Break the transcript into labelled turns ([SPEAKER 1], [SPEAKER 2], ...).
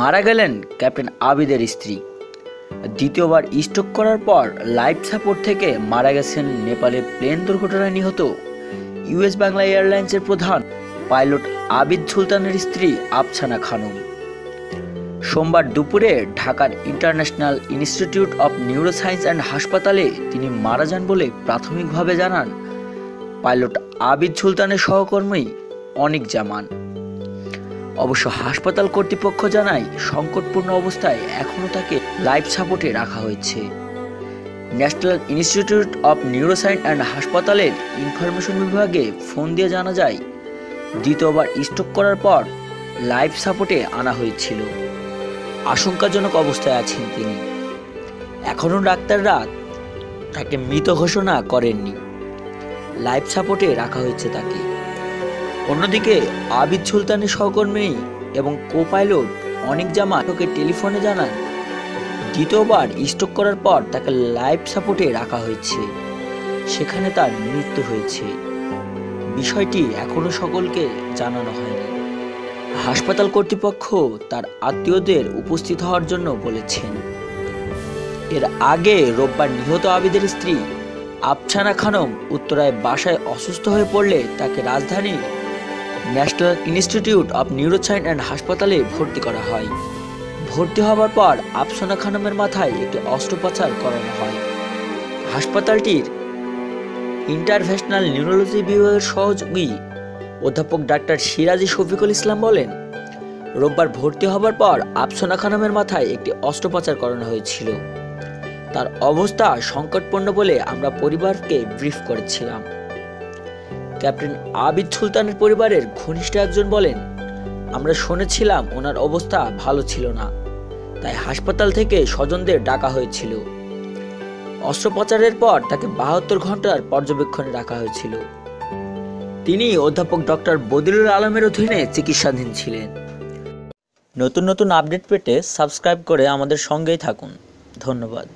[SPEAKER 1] মারা গেলেন ক্যাপ্টেন আবিদের স্ত্রী। দ্বিতীয়বার স্ট্রোক করার পর লাইফ সাপোর্ট থেকে মারা গেছেন নেপালে প্লেন দুর্ঘটনায় নিহত ইউএস বাংলা এয়ারলাইন্সের প্রধান পাইলট আবিদ সুলতানের স্ত্রী আফসানা খানম। সোমবার দুপুরে ঢাকার international institute of neuroscience and হাসপাতালে তিনি মারা যান বলে প্রাথমিকভাবে জানান পাইলট আবিদ সুলতানের সহকর্মী অনিক জামান। অবশ্য হাসপাতাল কর্তৃপক্ষ জানায়, সংকটপূর্ণ অবস্থায় এখনও তাকে লাইফ সাপোর্টে রাখা হয়েছে। National institute of neuroscience and হাসপাতালের ইনফরমেশন বিভাগে ফোন দিয়ে জানা যায়, দ্বিতীয়বার স্ট্রোক করার পর লাইফ সাপোর্টে আনা হয়েছিল। আশঙ্কাজনক অবস্থায় আছেন তিনি। এখনও ডাক্তাররা তাকে মৃত ঘোষণা করেননি। লাইফ সাপোর্টে রাখা হয়েছে তাকে। অন্যদিকে আবিদ সুলতানের সহকর্মী এবং কো পাইলট অনেক জামা ওকে টেলিফোনে জানান, দ্বিতীয়বার স্ট্রোক করার পর তাকে লাইফ সাপোর্টে রাখা হয়েছে। সেখানে তার মৃত্যু হয়েছে। বিষয়টি এখনও সকলকে জানানো হয়নি। হাসপাতাল কর্তৃপক্ষ তার আত্মীয়দের উপস্থিত হওয়ার জন্য বলেছেন, এর আগে রোববার নিহত আবিদের স্ত্রী আফসানা খানম উত্তরায় বাসায় অসুস্থ হয়ে পড়লে তাকে রাজধানীর national institute of neuroscience and হাসপাতালে ভর্তি করা হয়। ভর্তি হওয়ার পর আফসানা খানমের মাথায় একটি অস্ত্রোপচার করানো হয়। হাসপাতালটির ইন্টারভেশনাল নিউরোলজি বিভাগের সহযোগী অধ্যাপক ডাক্তার সিরাজি শফিকুল ইসলাম বলেন, রোববার ভর্তি হবার পর আফসানা খানমের মাথায় একটি অস্ত্রোপচার করানো হয়েছিল। তার অবস্থা সংকটপূর্ণ বলে আমরা পরিবারকে ব্রিফ করেছিলাম। ক্যাপ্টেন আবিদ সুলতানের পরিবারের ঘনিষ্ঠ একজন বলেন, আমরা শুনেছিলাম ওনার অবস্থা ভালো ছিল না, তাই হাসপাতাল থেকে স্বজনদের ডাকা হয়েছিল। অস্ত্রোপচারের পর তাকে বাহাত্তর ঘণ্টার পর্যবেক্ষণে রাখা হয়েছিল। তিনি অধ্যাপক ডক্টর বদিরুল আলমের অধীনে চিকিৎসাধীন ছিলেন। নতুন নতুন আপডেট পেতে সাবস্ক্রাইব করে আমাদের সঙ্গেই থাকুন। ধন্যবাদ।